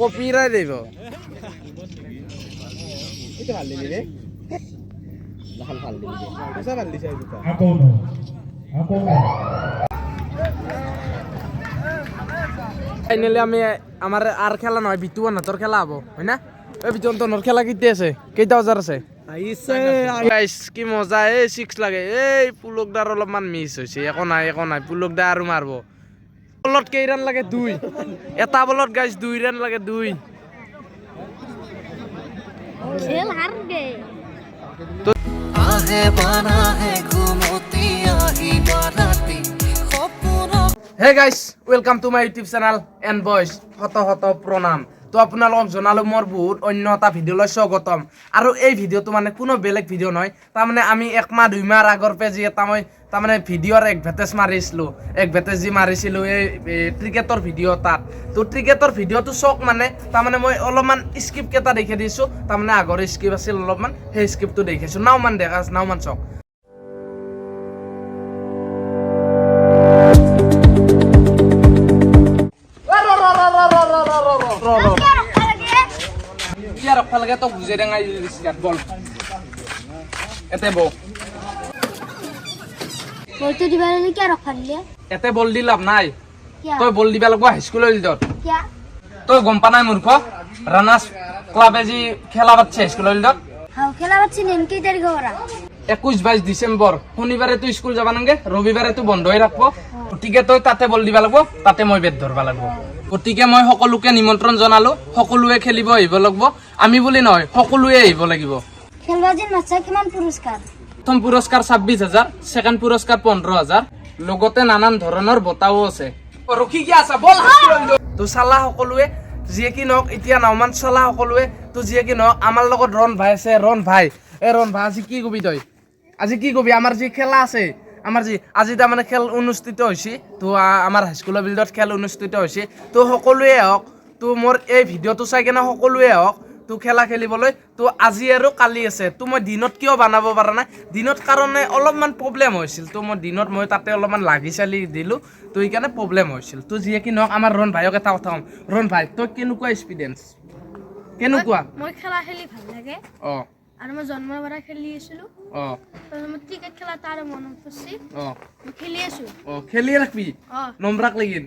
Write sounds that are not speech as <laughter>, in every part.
কপিৰাই দিব। ন ন ফাইনেলি আমি আমাৰ আৰু খেলা নহয় বিটু নাটৰ খেলা হ'ব হয় না এই বিটু তনৰ খেলা কেতিয়া আছে? কেইটা বজাৰ আছে? কি মজা এই ছিক্স লাগে। এই পুলকদাৰ অলপমান মিছ হৈছে একো নাই একো নাই। পুলকদা আৰু মাৰিব। বলত কেই রান লাগে দুই? এটা বলত গাইছ দুই রান লাগে দুই। খেল হার গে আহে বানা হে ঘুমতি আহি বারাতি হে guys welcome to my YouTube channel and বয়েস হত হত প্রণাম তো আপোনালোকক জনালোঁ মোৰ বহুত অন্য এটা ভিডিঅ'লৈ স্বাগতম। আৰু এই ভিডিঅ'টো মানে কোনো বেলেগ ভিডিঅ' নহয়, তাৰমানে আমি একমাহ দুই মাহ আগৰ যি এটা মই তাৰমানে ভিডিঅ'ৰ এডভাৰটাইজ মাৰিছিলোঁ। এডভাৰটাইজ যি মাৰিছিলোঁ এই ক্ৰিকেটৰ ভিডিঅ' তাত। তো ক্ৰিকেটৰ ভিডিঅ'টো চাওক মানে তাৰমানে মই অলপমান স্ক্ৰিপ্ট কেইটা দেখি দিছোঁ। তাৰমানে আগৰ স্ক্ৰিপ্ট আছিল অলপমান, সেই স্ক্ৰিপ্টটো দেখিছোঁ নাওমান দেখা নাওমান চাওক এত গুজে ডাঙাই বল। এতে বল। বলতে দিবা লাগে আর ফালিলে এতে বল দি লাভ নাই। তই বল দিবা লাগব হাইস্কুলৰ লিডত তই গম পা নাই মূৰ্খ। ৰানাছ ক্লাবে যি খেলা পাতছে হাইস্কুলৰ লিডত খেলা পাতছে নেম কেই তাৰিখৰ পৰা? একৈশ বাইশ ডিচেম্বৰ। শনিবাৰে তো স্কুল যাবা নাগে ৰবিবাৰে তো বন্ধই ৰাখব। গতিকে তই তাতে বল দিবা লাগব? তাতে মই বেট ধৰবা লাগব। গতিকে মই সকলোকে নিমন্ত্ৰণ জনালো সকলোৱে খেলিব আহিব লাগব। আমি বুলি নহয় সকলোৱে আহিব লাগিব। খেলবাজিৰ মাছা কিমান পুৰস্কাৰ? প্ৰথম পুৰস্কাৰ ছাব্বিছ হাজাৰ ছেকেণ্ড পুৰস্কাৰ পোন্ধৰ হাজাৰ লগতে নানান ধৰণৰ বঁটাও আছে। ৰখি কি আছা বল। তো চালা সকলোৱে যিয়ে কি নহওক এতিয়া নাওমান চলা সকলোৱে তো যিয়ে কি নহওক আমাৰ লগত ৰণ ভাই আছে ৰণ ভাই। এ ৰণ ভাই আজি কি কবি তই? আজি কি কবি? আমাৰ যি খেলা আছে আমাৰ যি আজি তাৰমানে খেল অনুষ্ঠিত হৈছে তো আমাৰ হাইস্কুলৰ বিল্ডত খেল অনুষ্ঠিত হৈছে। তো সকলোৱে হওক তো মোৰ এই ভিডিঅ'টো চাই কেনে সকলোৱে হওক তো খেলা খেলিবলৈ। তো আজি আৰু কালি আছে তো মই দিনত কিয় বনাব পৰা নাই? দিনত কাৰণে অলপমান প্ৰব্লেম হৈছিল তো মই দিনত মই তাতে অলপমান লাগি চালি দিলোঁ তো সেইকাৰণে প্ৰব্লেম হৈছিল। তো যিয়ে কি নহওক আমাৰ ৰণ ভাইক এটা কথা ক'ম। ৰণ ভাই তই কেনেকুৱা এক্সপিৰিয়েঞ্চ কেনেকুৱা? মই খেলা খেলি ভালো লাগে। অঁ। আৰু মই জন্মৰ পৰা খেলি আছিলো অঁ তাৰপিছত মই ক্ৰিকেট খেলা তাৰ মনত পৰিছে অঁ মই খেলি আছো অঁ খেলিয়ে ৰাখবি অঁ নম্বৰাক লাগিন।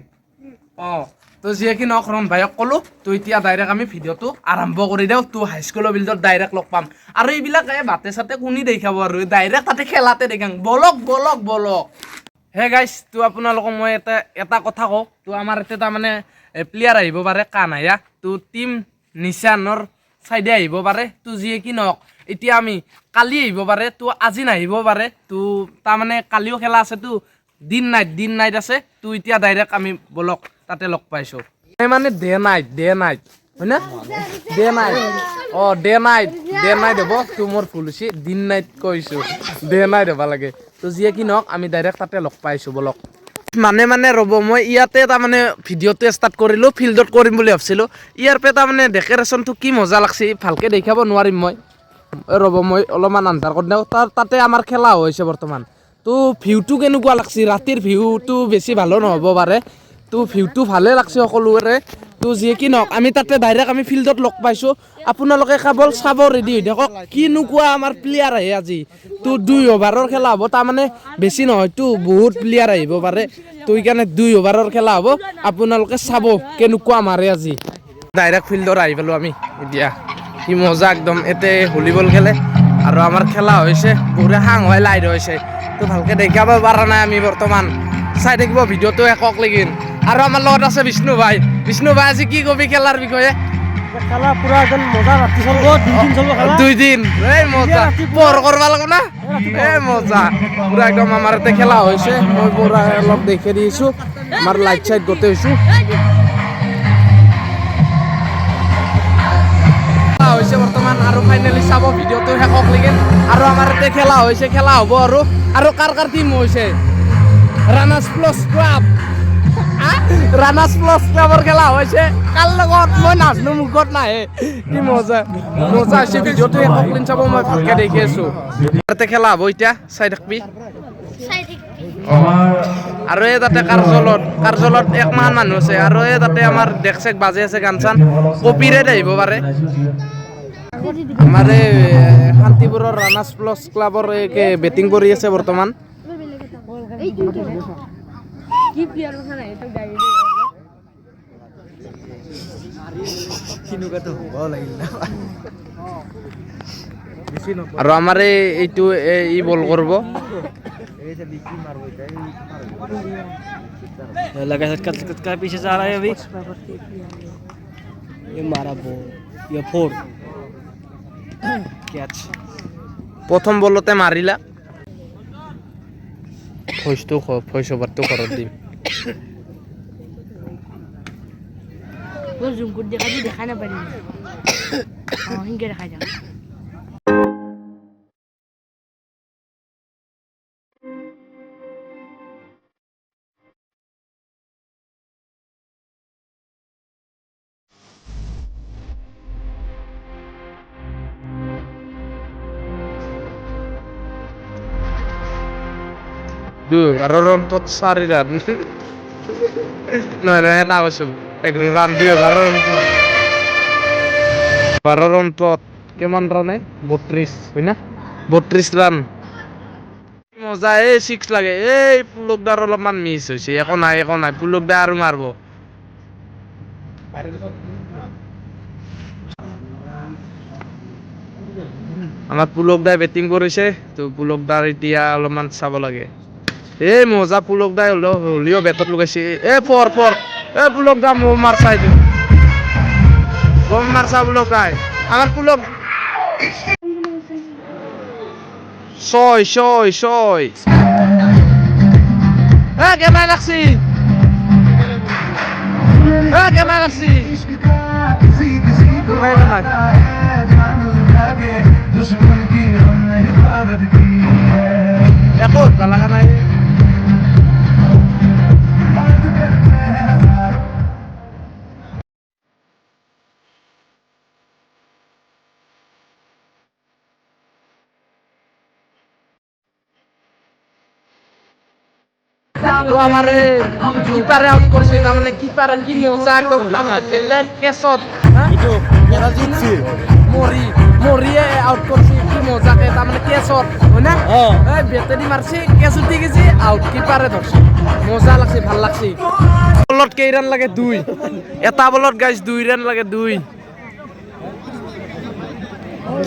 অঁ তো যিয়ে কি নহওক ৰণ ভাইক ক'লোঁ তো এতিয়া ডাইৰেক্ট আমি ভিডিঅ'টো আৰম্ভ কৰি দিওঁ তো হাইস্কুলৰ বিল্ডত ডাইৰেক্ট লগ পাম। আৰু এইবিলাক এই বাটে চাতে কোনি দেখাব আৰু ডাইৰেক্ট তাতে খেলাতে দেখাম বলক বলক বলক। হে গাইছ তো আপোনালোকক মই এটা এটা কথা কওঁ তো আমাৰ ইয়াতে তাৰমানে প্লেয়াৰ আহিব পাৰে কানায়া তো টীম নিচানৰ চাইডে আহিব পাৰে তো যিয়ে কি নহওক এতিয়া আমি কালি আহিব পাৰে, তো আজি নাহিব পাৰে, তো তাৰমানে কালিও খেলা আছে, তো দিন নাইট দিন নাইট আছে, তো এতিয়া ডাইৰেক্ট আমি বলক, তাতে লগ পাইছোঁ। মানে ডে নাইট ডে নাইট হয়নে? ডে নাইট অঁ ডে নাইট ডে নাইট হ'ব, তো মোৰ ভুল হৈছে, দিন নাইট কৈছোঁ ডে নাইট হ'ব লাগে। তো যিয়ে কি নহওক, আমি ডাইৰেক্ট তাতে লগ পাইছোঁ, বলক। মানে মানে ৰ'ব, মই ইয়াতে তাৰমানে ভিডিঅ'টো ষ্টাৰ্ট কৰিলোঁ, ফিল্ডত কৰিম বুলি ভাবিছিলোঁ। ইয়াৰ পৰা তাৰমানে ডেক'ৰেশ্যনটো কি মজা লাগছে, ভালকৈ দেখাব নোৱাৰিম মই। ৰ'ব, মই অলপমান আন্ধাৰ কৰি দিওঁ। তাৰ তাতে আমাৰ খেলা হৈছে বৰ্তমান। তো ভিউটো কেনেকুৱা লাগছে? ৰাতিৰ ভিউটো বেছি ভালো নহ'ব পাৰে। তো ভিউটো ভালে লাগছে সকলোৰে। তো যিয়ে কি নহওক, আমি তাতে ডাইৰেক্ট আমি ফিল্ডত লগ পাইছোঁ। আপোনালোকে কেৱল চাব ৰেডি হৈ থাকক, কিনোকুৱা আমাৰ প্লেয়াৰ আহে আজি। তো দুই অভাৰৰ খেলা হ'ব, তাৰমানে বেছি নহয়তো বহুত প্লেয়াৰ আহিব পাৰে। তো সেইকাৰণে দুই অভাৰৰ খেলা হ'ব। আপোনালোকে চাব কেনেকুৱা মাৰে আজি। ডাইৰেক্ট ফিল্ডত আহি পালোঁ আমি, এতিয়া। কি মজা একদম এতে ভলীবল খেলে। আৰু আমাৰ খেলা হৈছে বহুতে হাং হৈ লাইট হৈছে। তো ভালকৈ দেখাব পৰা নাই আমি বৰ্তমান। চাই থাকিব ভিডিঅ'টো একক লেগিন। আৰু আমাৰ লগত আছে বিষ্ণু ভাই। বিষ্ণু ভাই আজি কি কবি খেলাৰ বিষয়ে? খেলা পুৰা একদম মজা ৰাতি চলিব দুদিন চলিব খেলা। এই মজা। পৰ কৰিব লাগিব না? এই মজা। পুৰা একদম আমাৰ ইয়াতে খেলা হৈছে। মই পুৰা অলপ দেখি দিছোঁ। আমাৰ লাইট চাইট গোটেই চাব ভিডিঅ'টো শেষক লৈকে আৰু আমাৰ ইয়াতে খেলা হৈছে খেলা হ'ব আৰু। আৰু কাৰ কাৰ টিম হৈছে? Runners plus club runners plus ক্লাবৰ খেলা হৈছে। কাৰ লগত? মই নাজানো মুখত নাহে। কি মজা। মজা হৈছে ভিডিঅ'টো শেষক লৈকে চাব মই ভালকৈ দেখি আছোঁ। ইয়াতে খেলা হ'ব এতিয়া চাই থাকবি। আৰু এই তাতে কাৰ্যলত কাৰ্যলত এক মাহ মানুহ আছে। আৰু এই তাতে আমাৰ ডেক চেক বাজে আছে গান চান কপিৰাইট আহিব পাৰে। আমাৰ এই শান্তিপুৰৰ ৰাণাছ প্লছ ক্লাবৰ এই কে- বেটিং কৰি আছে বৰ্তমান আৰু আমাৰ এই এইটো এই- ই বল কৰিব लगा झटका झटका पीछे से आ रहा है अभी ये मारा बॉल ये फोर कैच প্ৰথম বলতে মারিলা। ভইচটো ভইচ অভাৰটো ঘৰত দিম জুমকুট দেখা দি দেখা না পারি। সেনেকৈ দেখাই যাম অন্তত চাৰি ৰাণ নহয় নহয় এটা কৈছোঁ এক ৰাণ দুই এঘাৰৰ অন্তত বাৰৰ অন্তত কিমান ৰাণে বত্ৰিছ হয় না বত্ৰিছ ৰাণ মজা এই ছিক্স লাগে এই পুলকদাৰ অলপমান মিছ হৈছে একো নাই একো নাই পুলকদা আৰু মাৰিব আমাৰ পুলকদাই বেটিং কৰিছে তো পুলকদাৰ এতিয়া অলপমান চাব লাগে এই মজা পুলকদাই হ'লেও হ'লেও বেটত লগাইছে এ পৰ পৰ এ পুলক পুলকদা মোৰ মাৰছা এইটো গম মাৰছা পুলকদাই আমাৰ পুলক। ছয় ছয় ছয়। এ কেমেৰা লাগছি। এ কেমেৰা লাগছি। নাই, নাই, তো আমার কিপারে আউট করছে তার মানে কিপারে কি মজা একদম খেললেন কেসত itu merah মরি মরিয়ে আউট করছে কি মজাকে তার মানে কেসত হয় না? oh এই কেস উঠি গেছি আউট কিপারে ধরছে। মজা লাগছে ভালো লাগছে। বলত কেই রান লাগে? দুই। এটা বলত গাইছ দুই রান লাগে দুই।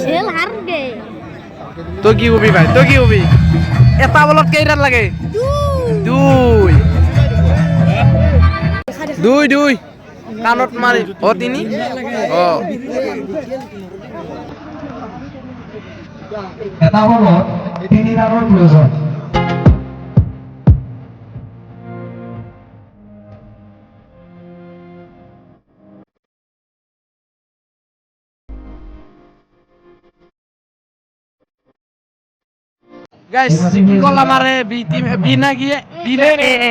খেল হার গে তই কি কবি ভাই? তই কি কবি এটা বলত কেই রান লাগে? দুই। দুই। দুই দুই। কাণত মাৰি ও তিনি। ও এটা হলো তিনি রানের প্ৰয়োজন গাইস জিকি গল আমারে বি টিম বি না গিয়ে বি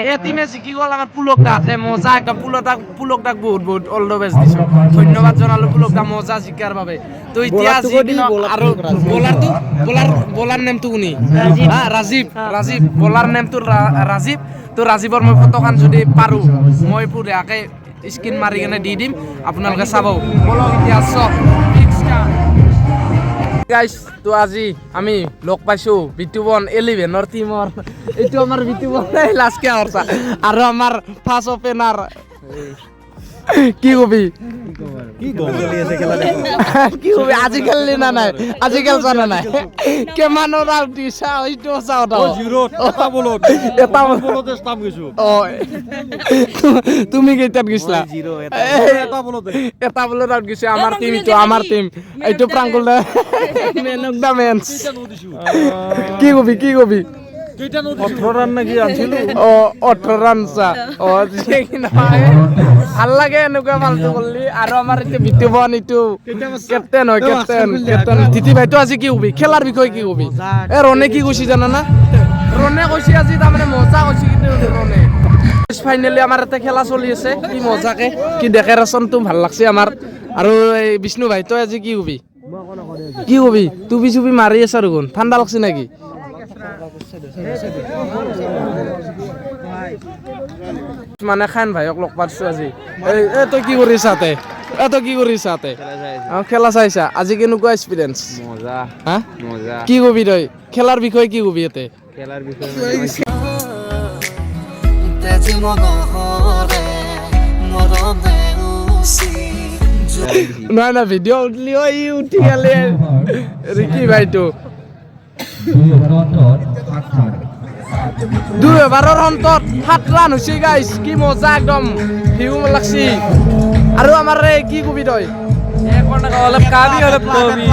এ টিমে জিকি গল আমার পুলক দা আছে মজা একটা পুলক দা পুলক দা বহুত বহুত অল দ্য বেস্ট দিছো ধন্যবাদ জনালো পুলক দা মজা জিকাৰ বাবে তো এতিয়া বলাৰটো যি কৈ দি, কি নহওক বলাৰটো আৰু ৰাজীৱ। বলাৰটো বলাৰ বলাৰ নেমটো কোনি হা ৰাজীৱ ৰাজীৱ বলাৰ নেমটো ৰা- ৰাজীৱ তো ৰাজীৱৰ মই ফটোখন যদি পাৰোঁ মই পুৰাকৈ স্ক্ৰীন মাৰি কেনে দি দিম আপোনালোকে চাব বলক এতিয়া চক গাইছ তো আজি আমি লগ পাইছো বিতুবন এলিভেনৰ টিমৰ এইটো আমাৰ বিতুবন লাষ্টকে আৰু আমাৰ ফাৰ্ষ্ট অপেনাৰ কি কবি? কি গম চলি আছে খেলা দেখো? <laughs> কি কবি আজি না নাই? কিমানৰ দিছা? এইটো অ <laughs> <laughs> তুমি কেইটাত গৈছিলা? এই, এটা বলতে আউট গৈছে আমাৰ টিম এইটো আমাৰ টিম। এইটো প্ৰাংকুল দা মেন অফ মেন্স কি কবি কি কবি? নাকি আনছিলো? চা নহয় ভালো লাগে এনেকুৱা মালটো কৰিলি আৰু আমাৰ এতিয়া বিতুবন এইটো কেপ্টেইন হয় কেপ্টেইন কেপ্টেইন তিতি ভাইটো আজি কি কবি খেলাৰ বিষয়ে কি কবি এ ৰনে কি কৈছে জানানা? ৰনে কৈছে আজি তাৰমানে মজা কৈছে কিন্তু ৰনে। ফাইনেলি আমাৰ ইয়াতে খেলা চলি আছে। কি মজাকে কি ডেকৰেশ্যনটো ভালো লাগছে আমাৰ। আৰু এই বিষ্ণু ভাই তই আজি কি কবি কি কবি টুপি চুপি মাৰি আছা দেখোন ঠাণ্ডা লাগছে নেকি? মানে খান ভাইক লগ পাইছো আজি। এই তই কি কৰিছ তাতে? এ তই কি কৰিছ তাতে? খেলা চাইছা? আজি কেনেকুৱা এক্সপিৰিয়েঞ্চ মজা হা? মজা। কি কবি তই? খেলাৰ বিষয়ে কি কবি ইয়াতে? খেলাৰ বিষয়ে তেজ মনোহৰে নাই নাই ভিডিঅ' উঠলি ই উঠি গেলে। ৰিকি ভাইটো। দুই অভাৰৰ অন্তত সাত ৰান হৈছে গাইছ কি মজা একদম। ভিউ লাগছি। আৰু আমাৰ এই কি কবি তই? অলপ কাবি অলপ কবি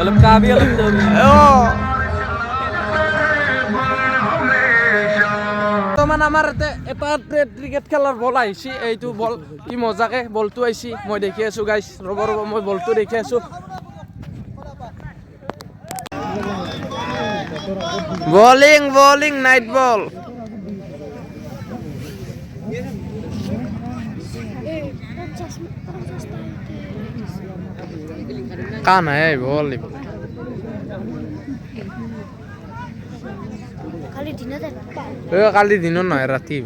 অলপ কাবি অলপ কবি অ। বৰ্তমান আমাৰ ইয়াতে এটা ক্ৰিকেট খেলাৰ বল আহিছে। এইটো বল কি মজাকে বলটো আহিছে। মই দেখি আছো গাইছ ৰ'ব ৰ'ব মই বলটো দেখি আছো। বলিং বলিং নাইট বল কান আহে বল কালি দিনত নহয় ৰাতি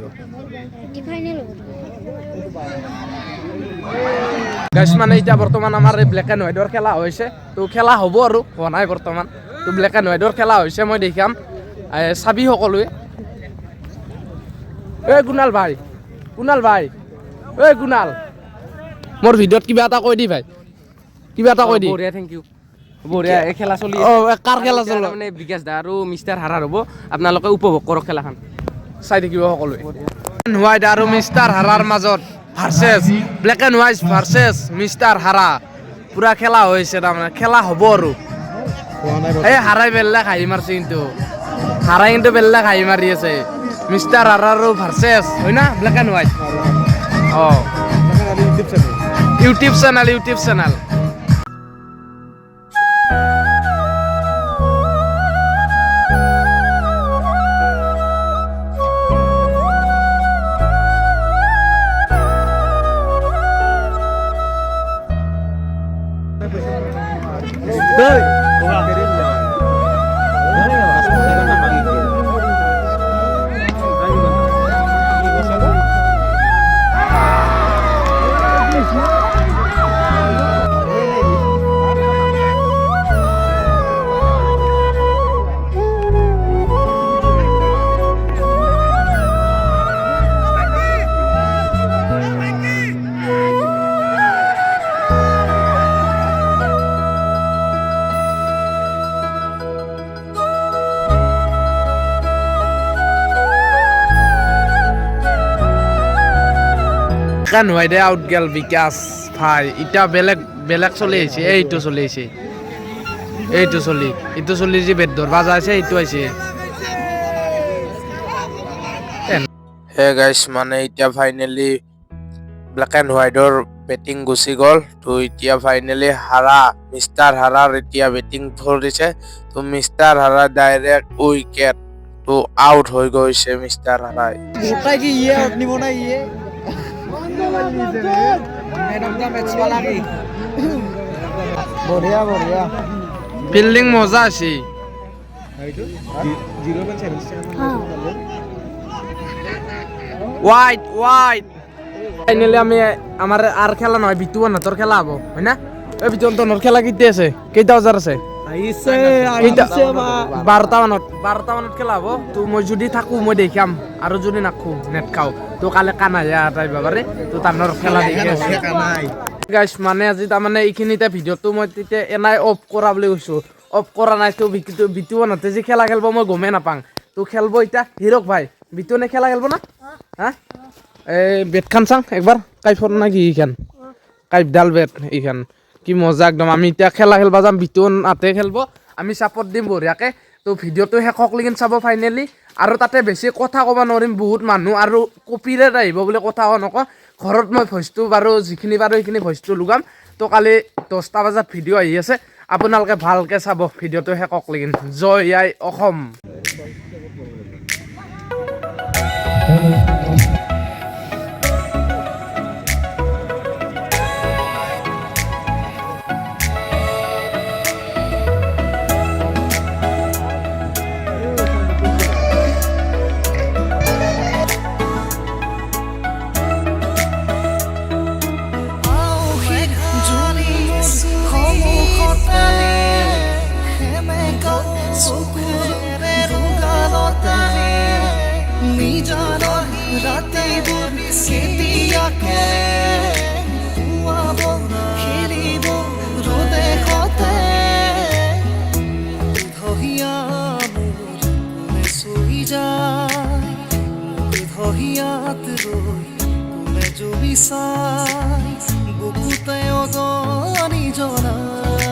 গাইছ মানে এতিয়া বৰ্তমান আমাৰ এই ব্লেক এণ্ড হোৱাইটৰ খেলা হৈছে তো খেলা হ'ব আৰু হোৱা নাই বৰ্তমান তো ব্লেক এণ্ড হোৱাইটৰ খেলা হৈছে মই দেখাম চাবি সকলোৱে। এই কুণাল ভাই কুণাল ভাই এই কুণাল। মোৰ ভিডিঅ'ত কিবা এটা কৈ দি ভাই। কিবা এটা কৈ দি। বঢ়িয়া থেংক ইউ বঢ়িয়া এই খেলা চলি কাৰ খেলা চল? মানে বিকাশ দা আৰু মিষ্টাৰ হাৰাৰ হ'ব। আপোনালোকে উপভোগ কৰক খেলাখন। চাই থাকিব সকলোৱে। হোৱাইট আৰু মিষ্টাৰ হাৰাৰ মাজত versus black and white versus mister Hara. পুৰা খেলা হৈছে তাৰমানে খেলা হ'ব আৰু। এই হাৰাই বেল্লা হাঁহি মাৰিছে কিন্তু হাৰাই কিন্তু বেল্লা হাঁহি মাৰি আছে। মিষ্টাৰ আরারো ভাৰ্চেছ হয় না? ব্লেক এণ্ড হোৱাইট অঁ। ইউটিউব চেনেল ইউটিউব চেনেল কান হোৱাইটে আউট গেল বিকাশ ভাই। এতিয়া বেলেগ বেলেগ চলি আহিছে এইটো চলি আহিছে এইটো চলি এইটো চলি যে বেট ধৰবা যাইছে এইটো আহিছে হে গাইছ মানে এতিয়া ফাইনেলি ব্লেক এণ্ড হোৱাইটৰ বেটিং গুচি গ'ল। তো এতিয়া ফাইনেলি হাৰা মিষ্টাৰ হাৰাৰ এতিয়া বেটিং ধৰিছে তো মিষ্টাৰ হাৰা ডাইৰেক্ট উইকেট তো আউট হৈ গৈছে মিষ্টাৰ হাৰাই। বঢ়িয়া বঢ়িয়া ফিল্ডিং মজা আছে। হোৱাইট হোৱাইট ফাইনেলি আমি আমাৰ আৰু খেলা নহয় বিটু অনাথৰ খেলা হ'ব হয় না এই বিটু অনাথৰ খেলা কেতিয়া আছে? কেইটা বজাৰ আছে? বাৰটা মানত বাৰটা মানত খেলা হ'ব। তো মই যদি থাকোঁ মই দেখাম আৰু যদি নাখো নেট খাওঁ। তো কালি কানায়া টাইপ পাৰে তো তানৰ খেলা দেখি আছে। গাইছ মানে আজি তাৰমানে এইখিনিতে ভিডিঅ'টো মই তেতিয়া এনাই অফ কৰা বুলি কৈছোঁ। অফ কৰা নাই তো বিটু অনাথে যে খেলা খেলিব মই গমেই নাপাওঁ। তো খেলব এতিয়া হিৰক ভাই। বিটুনে খেলা খেলব না? হা? এই বেটখান চাং একবাৰ। কাইফৰ না কি এইখান কাইফডাল বেট এইখান কি মজা একদম। আমি এতিয়া খেলা খেলবা যাম বিটু নাতে খেলব। আমি ছাপৰ্ট দিম বঢ়িয়াকে। তো ভিডিঅ'টো শেষক লেগি চাব ফাইনেলি আৰু তাতে বেছি কথা ক'ব নোৱাৰিম বহুত মানুহ আৰু কপিৰাইট আহিব বুলি কথা কওঁ নকওঁ। ঘৰত মই ভইচটো বাৰু যিখিনি পাৰোঁ সেইখিনি ভইচটো লগাম। তো কালি দহটা বজাত ভিডিঅ' আহি আছে। আপোনালোকে ভালকৈ চাব ভিডিঅ'টো শেষক লেগি জয় আই অসম। কেতিয়াকে পুৱাব খেলিব, ৰ'দে সতে। ধহিয়া কোনে চুই যায়, ধহিয়াত ৰৈ কোনে জুমি চাই বুকুতে অগনি জনাই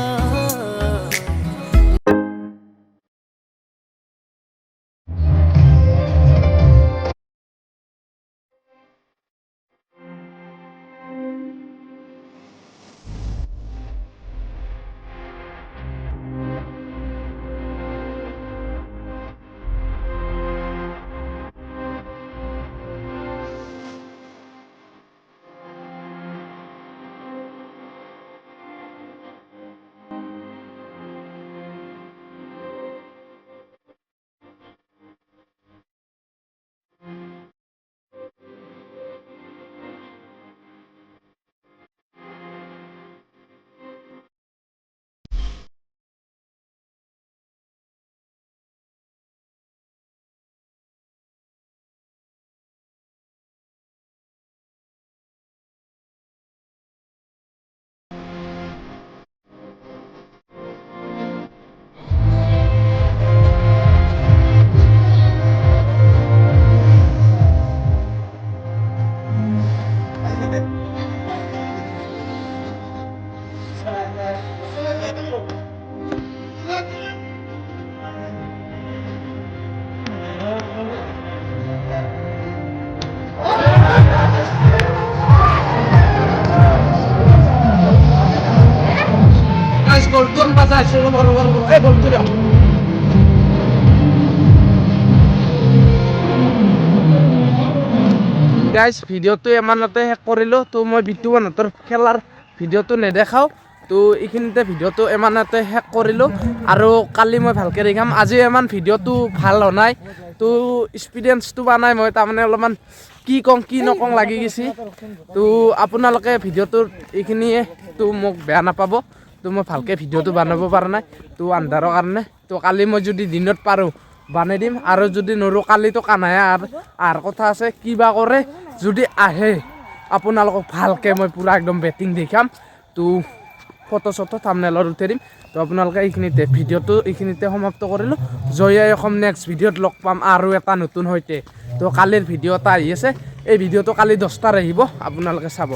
gol. গাইজ ভিডিঅ'টো ইমানতে শেষ কৰিলোঁ, তো মই বিতুৱানহঁতৰ খেলাৰ ভিডিঅ'টো নেদেখাওঁ, তো এইখিনিতে ভিডিঅ'টো ইমানতে শেষ কৰিলোঁ, আৰু কালি মই ভালকৈ দেখাম। আজি ইমান ভিডিঅ'টো ভালো হোৱা নাই, তো এক্সপিৰিয়েঞ্চটো পোৱা নাই, মই তাৰমানে অলপমান কি কওঁ, কি নকওঁ লাগি গৈছে। তো আপোনালোকে ভিডিঅ'টোৰ এইখিনিয়ে, তো মোক বেয়া নাপাব। তো মই ভালকৈ ভিডিঅ'টো বনাব পৰা নাই, তো আন্ধাৰৰ কাৰণে। তো কালি মই যদি দিনত পাৰোঁ, বনাই দিম। আৰু যদি নৰোঁ কালিতো কানাই আৰ। আহাৰ কথা আছে কিবা কৰে, যদি আহে, আপোনালোকক ভালকৈ মই পূৰা একদম বেটিং দেখাম। তো ফটো চটো থামনেলত উঠাই দিম। তো আপোনালোকে এইখিনিতে, ভিডিঅ'টো এইখিনিতে সমাপ্ত কৰিলোঁ। জয়াই অসম নেক্সট ভিডিঅ'ত লগ পাম আৰু এটা নতুন সৈতে। তো কালিৰ ভিডিঅ' এটা আহি আছে। এই ভিডিঅ'টো কালি দহটাত আহিব, আপোনালোকে চাব।